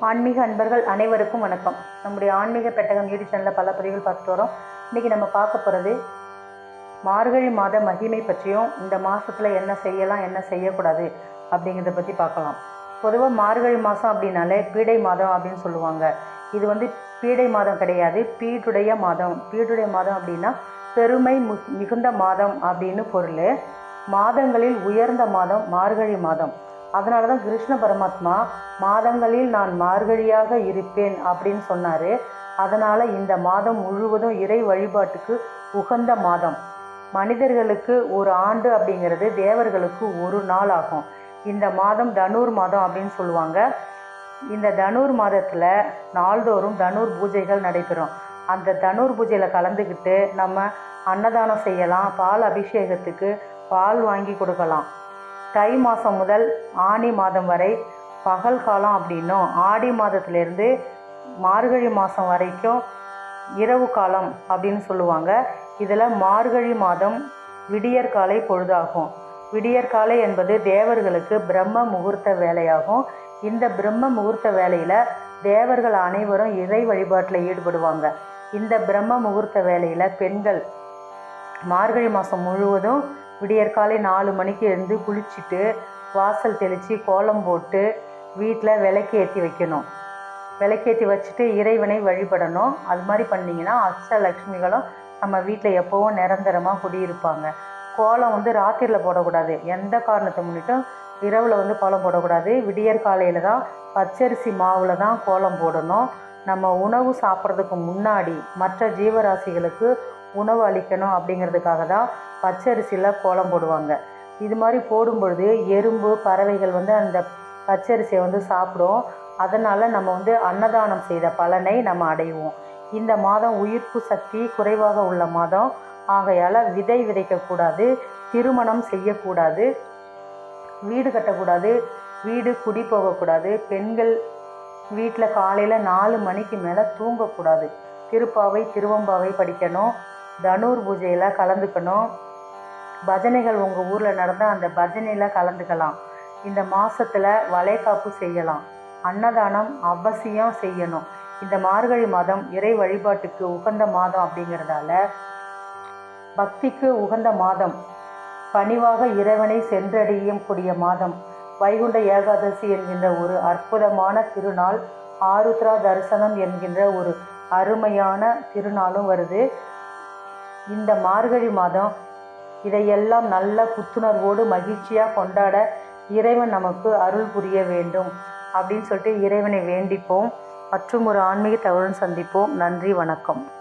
ஆன்மீக அன்பர்கள் அனைவருக்கும் வணக்கம். நம்முடைய ஆன்மீக பெட்டகம் யூடியூப் சேனலில் பல பதிவுகள் பார்த்துட்டு வரோம். இன்றைக்கி நம்ம பார்க்க போகிறது மார்கழி மாத மகிமை பற்றியும் இந்த மாதத்தில் என்ன செய்யலாம் என்ன செய்யக்கூடாது அப்படிங்கிறத பற்றி பார்க்கலாம். பொதுவாக மார்கழி மாதம் அப்படின்னாலே பீடை மாதம் அப்படின்னு சொல்லுவாங்க. இது வந்து பீடை மாதம் கிடையாது பீடுடைய மாதம். பீடுடைய மாதம் அப்படின்னா பெருமை மு- மிகுந்த மாதம் அப்படின்னு பொருள். மாதங்களில் உயர்ந்த மாதம் மார்கழி மாதம். அதனால தான் கிருஷ்ண பரமாத்மா மாதங்களில் நான் மார்கழியாக இருப்பேன் அப்படின்னு சொன்னார். அதனால் இந்த மாதம் முழுவதும் இறை வழிபாட்டுக்கு உகந்த மாதம். மனிதர்களுக்கு ஒரு ஆண்டு அப்படிங்கிறது தேவர்களுக்கு ஒரு நாள் ஆகும். இந்த மாதம் தனுர் மாதம் அப்படின்னு சொல்லுவாங்க. இந்த தனுர் மாதத்தில் நாள்தோறும் தனுர் பூஜைகள் நடைபெறும். அந்த தனுர் பூஜையில் கலந்துக்கிட்டு நம்ம அன்னதானம் செய்யலாம் பால் அபிஷேகத்துக்கு பால் வாங்கி கொடுக்கலாம். தை மாதம் முதல் ஆனி மாதம் வரை பகல் காலம் அப்படின்னும் ஆடி மாதத்துலேருந்து மார்கழி மாதம் வரைக்கும் இரவு காலம் அப்படின்னு சொல்லுவாங்க. இதில் மார்கழி மாதம் விடியற்காலை பொழுதாகும். விடியற்காலை என்பது தேவர்களுக்கு பிரம்ம முகூர்த்த வேலையாகும். இந்த பிரம்ம முகூர்த்த வேலையில் தேவர்கள் அனைவரும் இறை வழிபாட்டில் ஈடுபடுவாங்க. இந்த பிரம்ம முகூர்த்த வேலையில் பெண்கள் மார்கழி மாதம் முழுவதும் விடியற்காலை நாலு மணிக்கு எழுந்து குளிச்சுட்டு வாசல் தெளித்து கோலம் போட்டு வீட்டில் விளக்கு ஏற்றி வைக்கணும். விளக்கேற்றி வச்சுட்டு இறைவனை வழிபடணும். அது மாதிரி பண்ணிங்கன்னா அஷ்டலக்ஷ்மிகளும் நம்ம வீட்டில் எப்போவும் நிரந்தரமாக குடியிருப்பாங்க. கோலம் வந்து ராத்திரியில் போடக்கூடாது. எந்த காரணத்தை முன்னிட்டும் இரவில் வந்து கோலம் போடக்கூடாது. விடியற் காலையில் தான் பச்சரிசி மாவில் தான் கோலம் போடணும். நம்ம உணவு சாப்பிட்றதுக்கு முன்னாடி மற்ற ஜீவராசிகளுக்கு உணவு அளிக்கணும் அப்படிங்கிறதுக்காக தான் பச்சரிசியில் கோலம் போடுவாங்க. இது மாதிரி போடும்பொழுது எறும்பு பறவைகள் வந்து அந்த பச்சரிசியை வந்து சாப்பிடும். அதனால் நம்ம வந்து அன்னதானம் செய்த பலனை நம்ம அடைவோம். இந்த மாதம் உயிர்ப்பு சக்தி குறைவாக உள்ள மாதம். ஆகையால் விதை விதைக்கக்கூடாது திருமணம் செய்யக்கூடாது வீடு கட்டக்கூடாது வீடு குடி போகக்கூடாது பெண்கள் வீட்டில் காலையில் நாலு மணிக்கு மேலே தூங்கக்கூடாது. திருப்பாவை திருவம்பாவை படிக்கணும். தனுர் பூஜையில் கலந்துக்கணும். பஜனைகள் உங்கள் ஊரில் நடந்தால் அந்த பஜனையில் கலந்துக்கலாம். இந்த மாதத்தில் வளைகாப்பு செய்யலாம். அன்னதானம் அவசியம் செய்யணும். இந்த மார்கழி மாதம் இறை வழிபாட்டுக்கு உகந்த மாதம் அப்படிங்கிறதால பக்திக்கு உகந்த மாதம். பணிவாக இறைவனை சென்றடையும் கூடிய மாதம். வைகுண்ட ஏகாதசி என்கின்ற ஒரு அற்புதமான திருநாள். ஆருத்ரா தரிசனம் என்கின்ற ஒரு அருமையான திருநாளும் வருது. இந்த மார்கழி மாதம் இதையெல்லாம் நல்ல புத்துணர்வோடு மகிழ்ச்சியாக கொண்டாட இறைவன் நமக்கு அருள் புரிய வேண்டும் அப்படின்னு சொல்லிட்டு இறைவனை வேண்டிப்போம். மற்றும் ஒரு ஆன்மீக தகவலும் சந்திப்போம். நன்றி வணக்கம்.